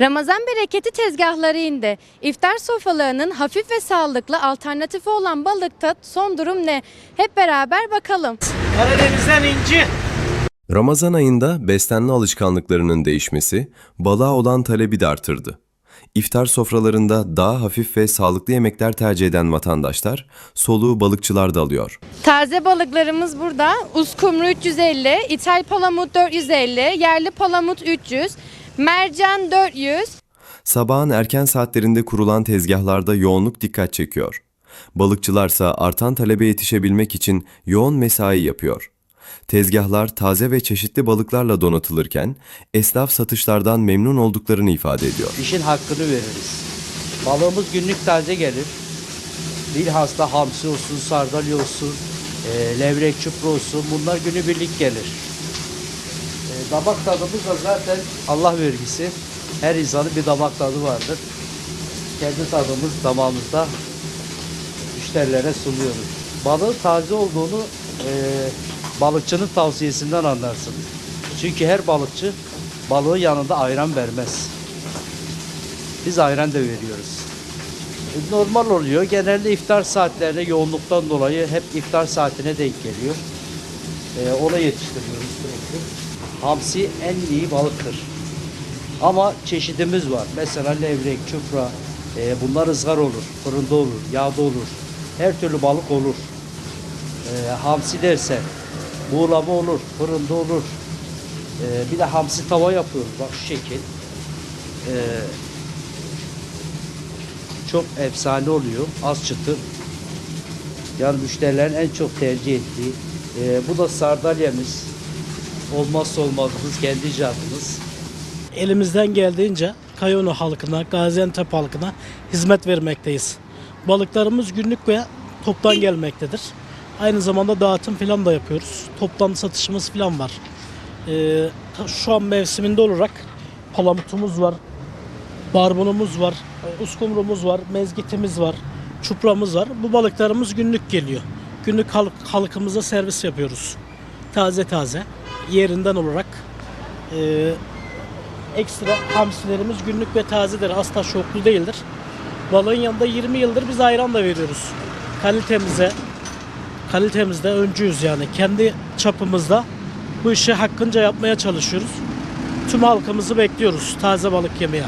Ramazan bereketi tezgahlarında iftar sofralarının hafif ve sağlıklı alternatifi olan balıkta son durum ne? Hep beraber bakalım. Karadeniz'den inci. Ramazan ayında beslenme alışkanlıklarının değişmesi balığa olan talebi de artırdı. İftar sofralarında daha hafif ve sağlıklı yemekler tercih eden vatandaşlar soluğu balıkçılarda alıyor. Taze balıklarımız burada. Uskumru 350, İthal palamut 450, yerli palamut 300, mercan 400, Sabahın erken saatlerinde kurulan tezgahlarda yoğunluk dikkat çekiyor. Balıkçılarsa artan talebe yetişebilmek için yoğun mesai yapıyor. Tezgahlar taze ve çeşitli balıklarla donatılırken esnaf satışlardan memnun olduklarını ifade ediyor. İşin hakkını veririz. Balığımız günlük taze gelir. Bilhassa hamsi olsun, sardalya olsun, e, levrek çupra olsun bunlar günübirlik gelir. Damak tadımız da zaten Allah vergisi. Her insanın bir damak tadı vardır. Kendi tadımız damağımızda müşterilere sunuyoruz. Balığın taze olduğunu e, balıkçının tavsiyesinden anlarsınız. Çünkü her balıkçı balığın yanında ayran vermez. Biz ayran da veriyoruz. E, Normal oluyor. Genelde iftar saatlerinde yoğunluktan dolayı hep iftar saatine denk geliyor. E, ona yetiştiriyoruz sürekli. Hamsi en iyi balıktır. Ama çeşidimiz var. Mesela levrek, çupra, e, bunlar ızgara olur, fırında olur, yağda olur. Her türlü balık olur. E, hamsi derse buğulama olur, fırında olur. E, bir de hamsi tava yapıyoruz. Bak şu şekil. E, çok efsane oluyor. Az çıtır. Yani müşterilerin en çok tercih ettiği. E, bu da sardalyamız. Olmazsa olmazımız kendi icadımız. Elimizden geldiğince Kayonu halkına, Gaziantep halkına hizmet vermekteyiz. Balıklarımız günlük ve toptan gelmektedir. Aynı zamanda dağıtım falan da yapıyoruz. Toptan satışımız falan var. Ee, şu an mevsiminde olarak palamutumuz var, barbunumuz var, uskumrumuz var, mezgitimiz var, çupramız var. Bu balıklarımız günlük geliyor. Günlük halk, halkımıza servis yapıyoruz. Taze taze, yerinden olarak. Ee, ekstra hamsilerimiz günlük ve tazedir. Asla şoklu değildir. Balığın yanında 20 yıldır biz ayran da veriyoruz. Kalitemize, kalitemizde öncüyüz yani. Kendi çapımızda bu işi hakkınca yapmaya çalışıyoruz. Tüm halkımızı bekliyoruz taze balık yemeye.